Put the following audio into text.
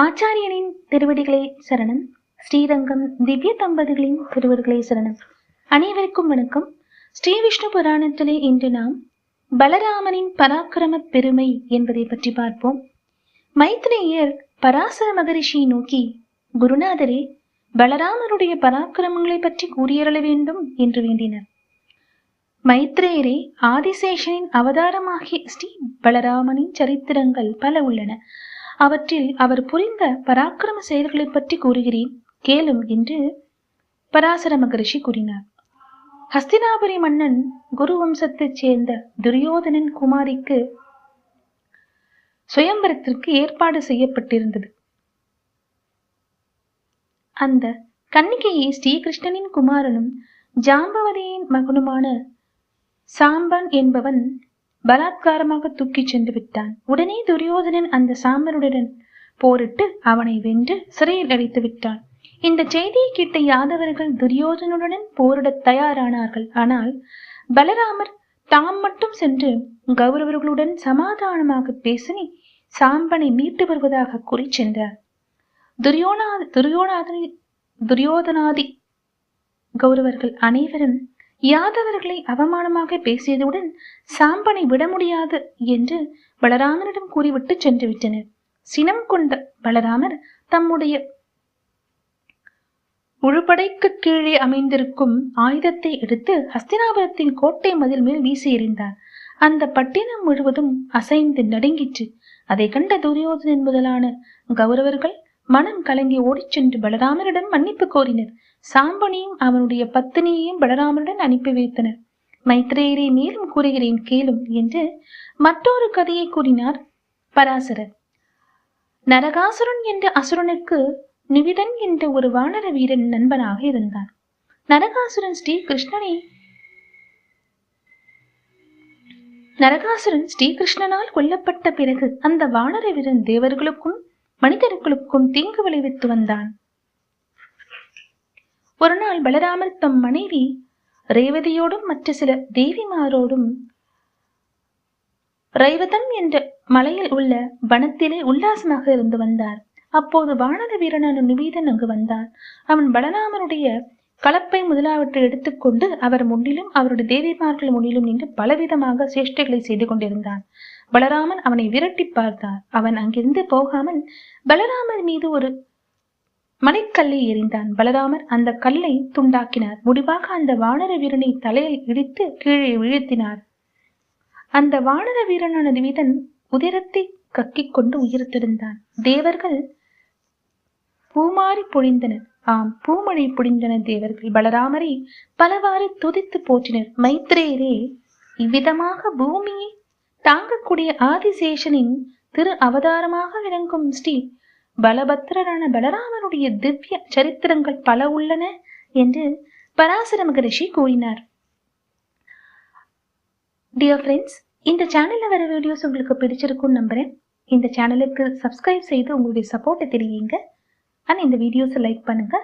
ஆச்சாரியனின் திருவடிகளே சரணம். ஸ்ரீரங்கம் திவ்ய தம்பதிகளின் திருவடிகளே சரணம். அனைவருக்கும் வணக்கம். ஸ்ரீ விஷ்ணு புராணத்திலே இன்று நாம் பலராமனின் பராக்கிரம பெருமை என்பதை பற்றி பார்ப்போம். மைத்ரேயர் பராசர மகரிஷியை நோக்கி குருநாதரே பலராமனுடைய பராக்கிரமங்களை பற்றி கூறியருள வேண்டும் என்று வேண்டினர். மைத்ரேயரே ஆதிசேஷனின் அவதாரமாகிய ஸ்ரீ பலராமனின் சரித்திரங்கள் பல உள்ளன. அவற்றில் அவர் புரிந்த பராக்கிரம செயல்களை பற்றி கூறுகிறேன். கேளும் என்று பராசர மகரிஷி கூறினார். ஹஸ்தினாபுரி மன்னன் குரு வம்சத்தைச் சேர்ந்த துரியோதனன் குமாரிக்கு சுயம்பரத்திற்கு ஏற்பாடு செய்யப்பட்டிருந்தது. அந்த கன்னிகையை ஸ்ரீகிருஷ்ணனின் குமாரனும் ஜாம்பவதியின் மகனுமான சாம்பன் என்பவன் பலாத்காரமாக தூக்கிச் சென்று விட்டான். உடனே துரியோதனன் அந்த சாமருடன் போரிட்டு அவனை வென்று சிறையில் அடைத்து விட்டான். இந்த செய்தியை கேட்ட யாதவர்கள் துரியோதனுடன் போரிடத் தயாரானார்கள். ஆனால் பலராமர் தாம் மட்டும் சென்று கௌரவர்களுடன் சமாதானமாக பேசி சாம்பனை மீட்டு வருவதாக கூறி சென்றார். துரியோனா துரியோனாதி துரியோதனாதி கௌரவர்கள் அனைவரும் யாதவர்களை அவமானமாக பேசியதுடன் சாம்பனை விட முடியாது என்று பலராமனிடம் கூறிவிட்டு சென்று விட்டனர். சினம் கொண்ட பலராமர் தம்முடைய உழுபடைக்கு கீழே அமைந்திருக்கும் ஆயுதத்தை எடுத்து ஹஸ்தினாபுரத்தின் கோட்டை மதில் மேல் வீசி எறிந்தார். அந்த பட்டினம் முழுவதும் அசைந்து நடுங்கிற்று. அதை கண்ட துரியோதனன் முதலான கௌரவர்கள் மனம் கலங்கி ஓடிச் சென்று பலராமரிடம் மன்னிப்பு கோரினர். சாம்பனையும் அவனுடைய பத்தினியையும் பலராமருடன் அனுப்பி வைத்தனர். மைத்ரேயரை மேலும் கூறுகிறேன் கேளும் என்று மற்றொரு கதையை கூறினார் பராசரர். நரகாசுரன் என்ற அசுரனுக்கு நிவிதன் என்ற ஒரு வானர வீரன் நண்பனாக இருந்தான். நரகாசுரன் ஸ்ரீ கிருஷ்ணனை நரகாசுரன் ஸ்ரீகிருஷ்ணனால் கொல்லப்பட்ட பிறகு அந்த வானர வீரன் தேவர்களுக்கும் மனிதர்களுக்கும் தீங்கு விளைவித்து வந்தான். ஒரு நாள் பலராமர் தம் மனைவி ரேவதியோடும் மற்ற சில தேவிமாரோடும் ரைவதம் என்ற மலையில் உள்ள வனத்திலே உல்லாசமாக இருந்து வந்தார். அப்போது வானர வீரனான நிவீதன் அங்கு வந்தான். அவன் பலராமனுடைய கலப்பை முதலாவற்றை எடுத்துக்கொண்டு அவர் முன்னிலும் அவருடைய தேவிமார்கள் முன்னிலும் நின்று பலவிதமாக சேஷ்டைகளை செய்து கொண்டிருந்தான். பலராமன் அவனை விரட்டி பார்த்தார். அவன் அங்கிருந்து போகாமல் பலராமர் மீது ஒரு மணிக்கல்லை எறிந்தான். பலராமர் அந்த கல்லை துண்டாக்கினார். முடிவாக அந்த வானர வீரனை தலையில் இடித்து கீழே வீழ்த்தினார். அந்த வானர வீரனான வீதன் உதிரத்தை கக்கிக் கொண்டு உயிர்த்திருந்தான் தேவர்கள் பூமாறி பொழிந்தனர். ஆம் பூமழை பொழிந்தனர் தேவர்கள் பலராமரை பலவாறு துதித்து போற்றினர். மைத்ரேயரே இவ்விதமாக பூமியை தாங்கக்கூடிய ஆதிசேஷனின் திரு அவதாரமாக விளங்கும் ஸ்ரீ பலபத்திரரான பலராமனுடைய திவ்ய சரித்திரங்கள் பல உள்ளன என்று பராசர மகரிஷி கூறினார். டியர் ஃப்ரெண்ட்ஸ் இந்த சேனலில் வர வீடியோஸ் உங்களுக்கு பிடிச்சிருக்கும்னு நம்புகிறேன் இந்த சேனலுக்கு சப்ஸ்கிரைப் செய்து உங்களுடைய சப்போர்ட்டை தெரியுங்க அண்ட் இந்த வீடியோஸை லைக் பண்ணுங்க.